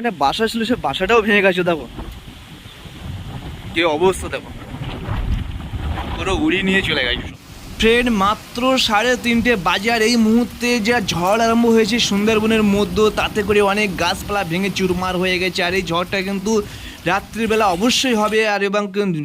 একটা বাসা ছিল, সে বাসাটাও ভেঙে গেছে, দেখো। যে অবস্থা, দেখো। পুরো উড়িয়ে নিয়ে চলে গেছে। ট্রেন মাত্র সাড়ে তিনটে বাজে আর এই মুহূর্তে যা ঝড় আরম্ভ হয়েছে সুন্দরবনের মধ্যে, তাতে করে অনেক গাছপালা ভেঙে চুরমার হয়ে গেছে। আর এই ঝড়টা কিন্তু রাত্রিবেলা অবশ্যই হবে, আর এবং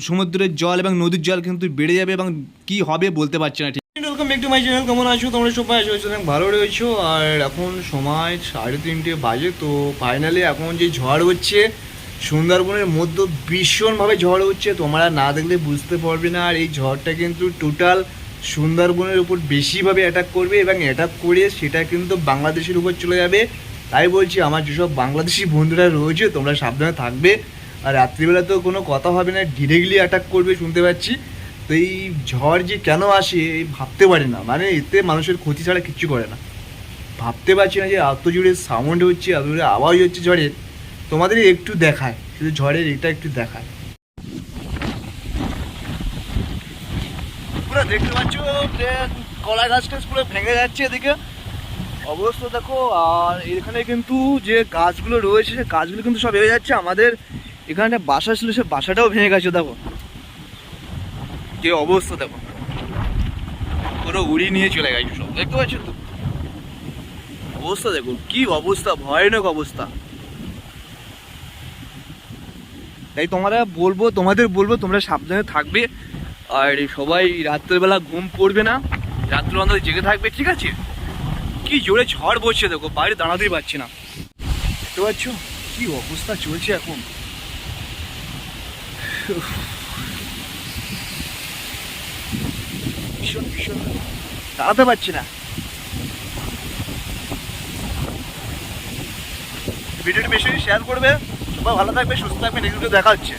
সমুদ্রের জল এবং নদীর জল কিন্তু বেড়ে যাবে, এবং কি হবে বলতে পারছি না welcome back to my channel কেমন আছো? তোমরা সবাই আছো? আছো ভালো রয়েছো। আর এখন সময় সাড়ে তিনটে বাজে, তো ফাইনালি এখন যে ঝড় হচ্ছে, সুন্দরবনের মধ্যে ভীষণভাবে ঝড় হচ্ছে। তোমরা না দেখলে বুঝতে পারবে না। আর এই ঝড়টা কিন্তু টোটাল সুন্দরবনের উপর বেশিভাবে অ্যাটাক করবে এবং অ্যাটাক করে সেটা কিন্তু বাংলাদেশের উপর চলে যাবে। তাই বলছি, আমার যেসব বাংলাদেশি বন্ধুরা রয়েছে, তোমরা সাবধানে থাকবে। আর রাত্রিবেলা তো কোনো কথা হবে না ডিরেক্টলি অ্যাটাক করবে, শুনতে পাচ্ছি। তো এই ঝড় যে কেন আসে ভাবতে পারি না। মানে এতে মানুষের ক্ষতি ছাড়া কিচ্ছু করে না। ভাবতে পারছি না যে এত জোরে সাউন্ড হচ্ছে, এত জোরে আওয়াজ হচ্ছে ঝড়ের। তোমাদের একটু দেখায়, শুধু ঝড়ের এটা একটু দেখায়। পুরো দেখতে পাচ্ছ কলা গাছ টাছ পুরো ভেঙে যাচ্ছে এদিকে। অবস্থা দেখো, আর এখানে কিন্তু যে গাছগুলো রয়েছে, সে গাছগুলো কিন্তু সব হয়ে যাচ্ছে। আমাদের এখানে বাসা ছিল, সে বাসাটাও ভেঙে গেছে, দেখো। যে অবস্থা দেখো। পুরো উড়িয়ে নিয়ে চলে গেছে সব। দেখতে পাচ্ছ তো? অবস্থা দেখো, কি অবস্থা, ভয়ানক অবস্থা। তাই তোমরা বলব, তোমাদের বলব, তোমরা সাবধানে থাকবে। আর সবাই রাত্রেবেলা ঘুম পড়বে না। রাত্রে অন্তত জেগে থাকবে, ঠিক আছে? কি জোরে ঝড় বসছে দেখো, বাইরে দাঁড়াতেই পারছি না। দেখতে পাচ্ছ? কি অবস্থা চলছে এখন। ভীষণ ভীষণ। দাঁড়াতে পারছি না। ভিডিওটি বেশি শেয়ার করবে। সবাই ভালো থাকবে, সুস্থ থাকবে, নেক্সট ভিডিও দেখা হচ্ছে